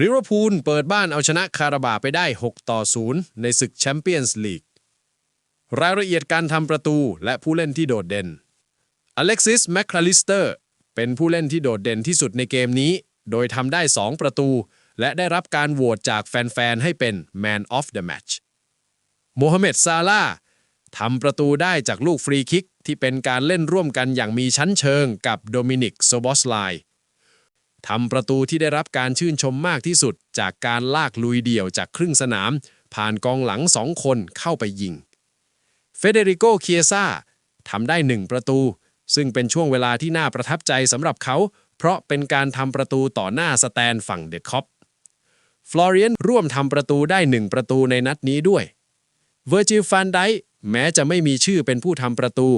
ลิเวอร์พูลเปิดบ้านเอาชนะคาราบาไปได้ 6 ต่อ 0 ในศึกแชมเปี้ยนส์ลีก รายละเอียดการทำประตูและผู้เล่นที่โดดเด่น อเล็กซิส แมคคาลิสเตอร์ เป็นผู้เล่นที่โดดเด่นที่สุดในเกมนี้ โดยทำได้ 2 ประตู และได้รับการโหวตจากแฟน ๆ ให้เป็น Man of the Match โมฮัมเหม็ดซาลาทำประตูได้จากลูกฟรีคิกที่เป็นการเล่นร่วมกันอย่างมีชั้นเชิงกับโดมินิกโซบอสไล ทำประตูที่ได้รับการชื่นชมมากที่สุด จากการลากลุยเดี่ยวจากครึ่งสนาม ผ่านกองหลังสองคนเข้าไปยิง เฟเดริโกเคียซาทำได้หนึ่งประตู ซึ่งเป็นช่วงเวลาที่น่าประทับใจสำหรับเขา เพราะเป็นการทำประตูต่อหน้าสแตนฝั่งเดอะคอปฟลอเรียนร่วมทำประตูได้หนึ่งประตูในนัดนี้ด้วยเวอร์จิลฟานไดแม้จะไม่มีชื่อเป็นผู้ทำประตู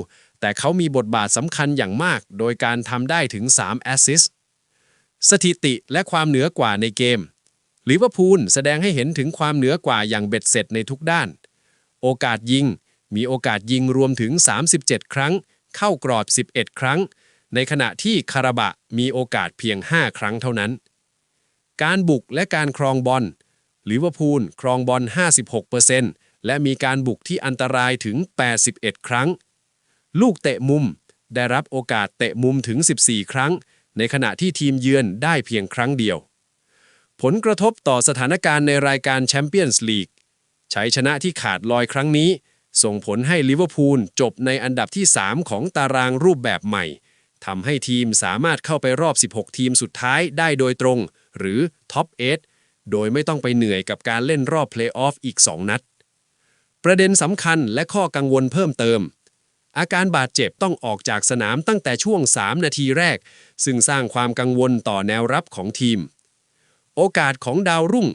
แต่เขามีบทบาทสำคัญอย่างมาก โดยการทำได้ถึง3แอสซิสต์ สถิติและความเหนือกว่าในเกมลิเวอร์พูลแสดงให้เห็นถึงความเหนือกว่าอย่างเบ็ดเสร็จในทุกด้าน โอกาสยิง มีโอกาสยิงรวมถึง 37 ครั้ง เข้ากรอบ 11 ครั้ง ในขณะที่คาราบะมีโอกาสเพียง 5 ครั้งเท่านั้น การบุกและการครองบอลลิเวอร์พูลครองบอล 56%และมีการบุกที่อันตรายถึง 81 ครั้ง ลูกเตะมุม ได้รับโอกาสเตะมุมถึง 14 ครั้ง ในขณะที่ทีมเยือนได้เพียงครั้งเดียว ผลกระทบต่อสถานการณ์ในรายการแชมเปี้ยนส์ลีกชัยชนะที่ขาดลอยครั้งนี้ ส่งผลให้ลิเวอร์พูลจบในอันดับที่ 3 ของตารางรูปแบบใหม่ทำให้ทีมสามารถเข้าไปรอบ 16 ทีมสุดท้ายได้โดยตรง หรือท็อป8โดยไม่ต้องไปเหนื่อยกับการเล่นรอบเพลย์ออฟอีก 2 นัด ประเด็นสำคัญและข้อกังวลเพิ่มเติม อาการบาดเจ็บต้องออกจากสนามตั้งแต่ช่วง 3 นาทีแรก ซึ่งสร้างความกังวลต่อแนวรับของทีม โอกาสของดาวรุ่ง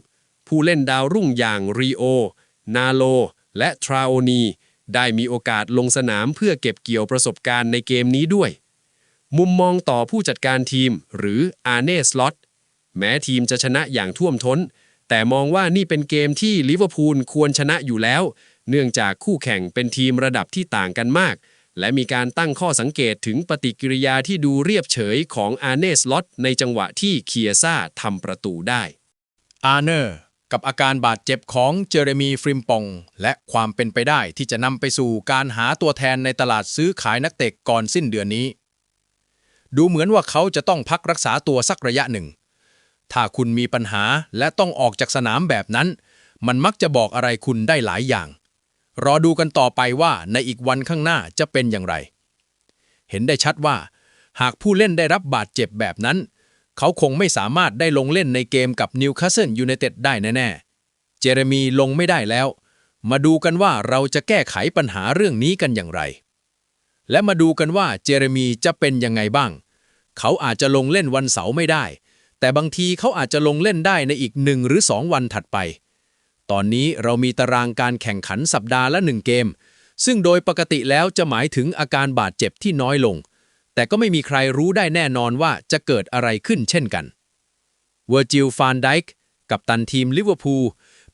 ผู้เล่นดาวรุ่งอย่างรีโอ นาโล และทราโอนี ได้มีโอกาสลงสนามเพื่อเก็บเกี่ยวประสบการณ์ในเกมนี้ด้วย มุมมองต่อผู้จัดการทีม หรืออาเนสล็อตแม้ทีมจะชนะอย่างท่วมท้น แต่มองว่านี่เป็นเกมที่ลิเวอร์พูลควรชนะอยู่แล้ว เนื่องจากคู่แข่งเป็นทีมระดับที่ต่างกันมาก และมีการตั้งข้อสังเกตถึงปฏิกิริยาที่ดูเรียบเฉยของอาร์เนสล็อตในจังหวะที่เคียซ่าทำประตูได้ อาร์เนอร์กับอาการบาดเจ็บของเจอเรมีฟริมปอง และความเป็นไปได้ที่จะนำไปสู่การหาตัวแทนในตลาดซื้อขายนักเตะก่อนสิ้นเดือนนี้ ดูเหมือนว่าเขาจะต้องพักรักษาตัวสักระยะหนึ่ง ถ้าคุณมีปัญหาและต้องออกจากสนามแบบนั้น มันมักจะบอกอะไรคุณได้หลายอย่าง รอดูกันต่อไปว่าในอีกวันข้างหน้าจะเป็นอย่างไร เห็นได้ชัดว่า หากผู้เล่นได้รับบาดเจ็บแบบนั้น เขาคงไม่สามารถได้ลงเล่นในเกมกับนิวคาสเซิลยูไนเต็ดได้แน่ๆ เจเรมีลงไม่ได้แล้ว มาดูกันว่าเราจะแก้ไขปัญหาเรื่องนี้กันอย่างไร และมาดูกันว่าเจเรมีจะเป็นยังไงบ้าง เขาอาจจะลงเล่นวันเสาร์ไม่ได้ แต่บางทีเขาอาจจะลงเล่นได้ในอีกหนึ่งหรือสองวันถัดไป ตอนนี้เรามีตารางการแข่งขันสัปดาห์ละหนึ่งเกม ซึ่งโดยปกติแล้วจะหมายถึงอาการบาดเจ็บที่น้อยลง แต่ก็ไม่มีใครรู้ได้แน่นอนว่าจะเกิดอะไรขึ้นเช่นกันเวอร์จิลฟานไดค์กับตันทีมลิเวอร์พูล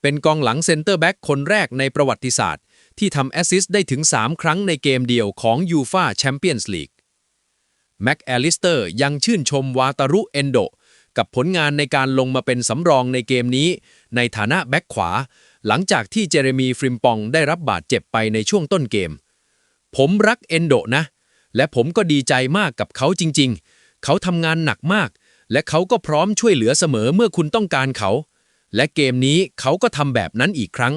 เป็นกองหลังเซนเตอร์แบ็กคนแรกในประวัติศาสตร์ ที่ทำแอสซิสต์ได้ถึง 3 ครั้งในเกมเดียวของยูฟาแชมเปี้ยนส์ลีกแม็กแอลิสเตอร์ยังชื่นชมวาตารุเอนโด กับผลงานในการลงมาเป็นสำรองในเกมนี้ ในฐานะแบ็กขวา หลังจากที่เจเรมีฟริมปองได้รับบาดเจ็บไปในช่วงต้นเกม ผมรักเอนโดนะ และผมก็ดีใจมากกับเขาจริง ๆ เขาทำงานหนักมาก และเขาก็พร้อมช่วยเหลือเสมอเมื่อคุณต้องการเขา และเกมนี้เขาก็ทำแบบนั้นอีกครั้ง